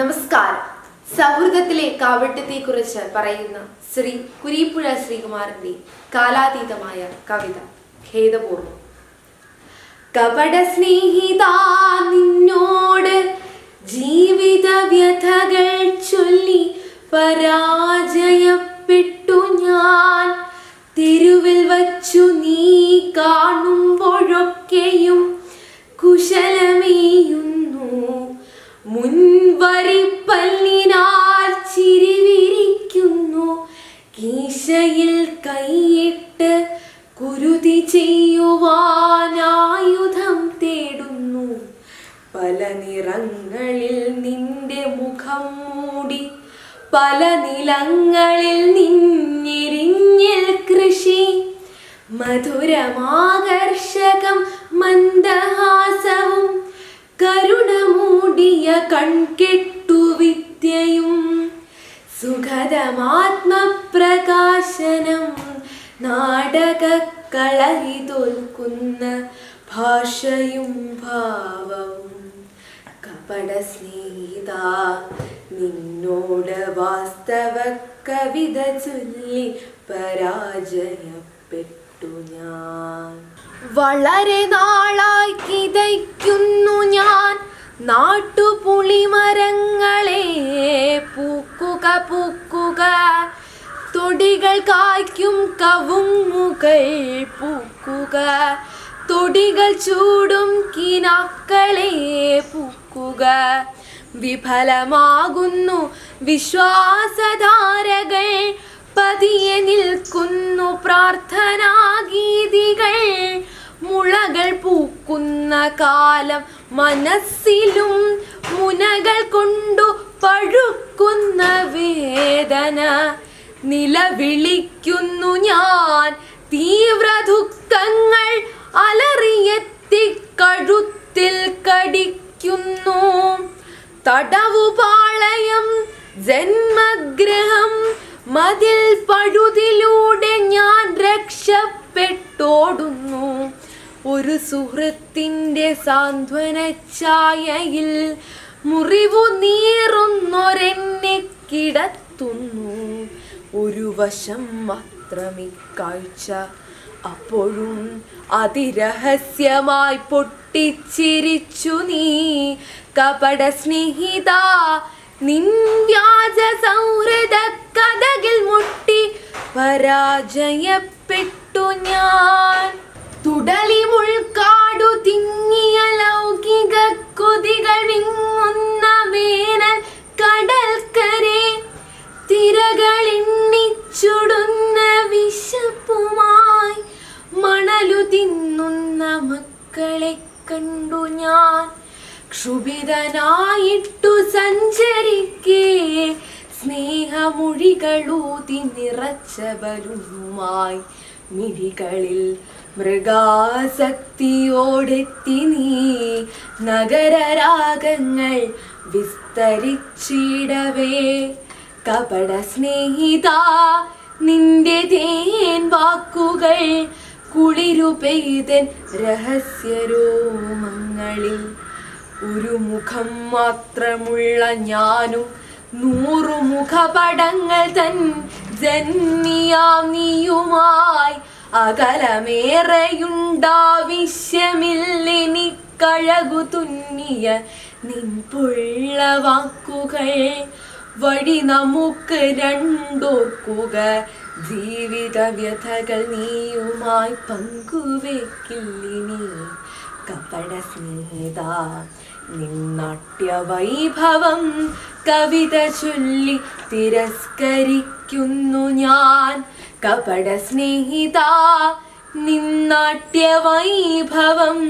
നമസ്കാരം. സൗഹൃദത്തിലെ കാവട്യത്തെക്കുറിച്ച് പറയുന്ന ശ്രീ കുരീപ്പുഴ ശ്രീകുമാരന്റെ കാലാതീതമായ കവിത ഖേദപൂർവം. കപട സ്നേഹിത നിന്നോട് ജീവിത വ്യഥകൾ ചൊല്ലി പരാജയപ്പെട്ടു ഞാൻ. തെരുവിൽ വച്ചു നീ കാണുമ്പോഴൊക്കെയും കീശയിൽ കൈയിട്ട് കുരുതി ചെയ്യുവാനായുധം തേടുന്നു. പല നിറങ്ങളിൽ നിന്റെ മുഖം മൂടി പല നിലങ്ങളിൽ നിന്നിരിഞ്ഞിൽ കൃഷി. മധുരമാകർഷകം മന്ദഹാസവും കരുണമൂടിയ കൺകെട്ടു വിദ്യയും സുഖതമാത്മപ്രകാശനം നാടകക്കളരി തോൽക്കുന്ന ഭാഷയും ഭാവവും കപട സ്നേഹിത നിന്നോട് വാസ്തവ കവിത ചൊല്ലി പരാജയപ്പെട്ടു ഞാൻ. വളരെ നാളായി കിതയ്ക്കുന്നു ഞാൻ നാട്ടുപുളിമരങ്ങളെ പൂക്കുക പൂക്കുക. തൊടികൾ കായ്ക്കും കവുങ്ങുകൾ പൂക്കുക. തൊടികൾ ചൂടും കിനാക്കളെ പൂക്കുക. വിഫലമാകുന്നു വിശ്വാസധാരകൾ. പതിയെ നിൽക്കുന്നു പ്രാർത്ഥനാഗീതികൾ. മുളകൾ പൂക്കുന്ന കാലം മനസ്സിലും മുനകൾ കൊണ്ടു പഴുക്കുന്ന വേദന നിലവിളിക്കുന്നു ഞാൻ. തീവ്ര ദുഃഖങ്ങൾ അലറിയെത്തി കഴുത്തിൽ കടിക്കുന്നു. തടവുപാളയം ജന്മഗ്രഹം മതിൽ പഴുതിലൂടെ ഞാൻ രക്ഷപ്പെട്ടോടുന്നു. ഒരു സുഹൃത്തിന്റെ സാന്ത്വന ഛായയിൽ മുറിവു നീറുന്നൊരെന്നെ കിടത്തുന്നു ഒരു വശം മാത്രമേ കാഴ്ച അപ്പോഴും അതിരഹസ്യമായി പൊട്ടിച്ചിരിച്ചു നീ. കപട സ്നേഹിത നിൻ വ്യാജ സൗഹൃദ കഥകിൽ മുട്ടി പരാജയപ്പെട്ടു ഞാൻ. തുടലി മുൾക്കാടു തിങ്ങിയ ലൗകിക കൊതികൾ വിങ്ങുന്ന വേനൽ കടൽക്കരെ. തിരകളെണ്ണിച്ചുടുന്ന വിശപ്പുമായി മണലു തിന്നുന്ന മക്കളെ കണ്ടു ഞാൻ. ക്ഷുഭിതനായിട്ടു സഞ്ചരിക്കേ. സ്നേഹമൊഴികളൂതി നിറച്ചവരുമായി. മിഴികളിൽ മൃഗാസക്തിയോടെത്തി നീ. നഗരരാഗങ്ങൾ വിസ്തരിച്ചിടവേ. കപട സ്നേഹിത നിന്റെ തേൻ വാക്കുകൾ കുളിരു പെയ്തൻ രഹസ്യരോമങ്ങളിൽ ഒരു മുഖം മാത്രമുള്ള ഞാനും നൂറു മുഖപടങ്ങൾ തൻ ജന്മിയാം നീയുമായി. അകലമേറെയുണ്ടാവശ്യമില്ലെനിക്കഴകു തുന്നിയ നിൻപുള്ള വാക്കുകൾ വഴി നമുക്ക് രണ്ടോക്കുക ജീവിത വ്യഥകൾ നീയുമായി പങ്കുവെക്കില്ലിനി. കപട സ്നേഹിത നിന്നാട്യ വൈഭവം കവിത ചൊല്ലി തിരസ്കരിക്കുന്നു ഞാൻ. കപട സ്നേഹിത നിന്നാട്യവൈഭവം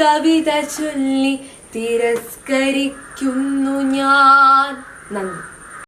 കവിത ചൊല്ലി തിരസ്കരിക്കുന്നു ഞാൻ. നന്ദി.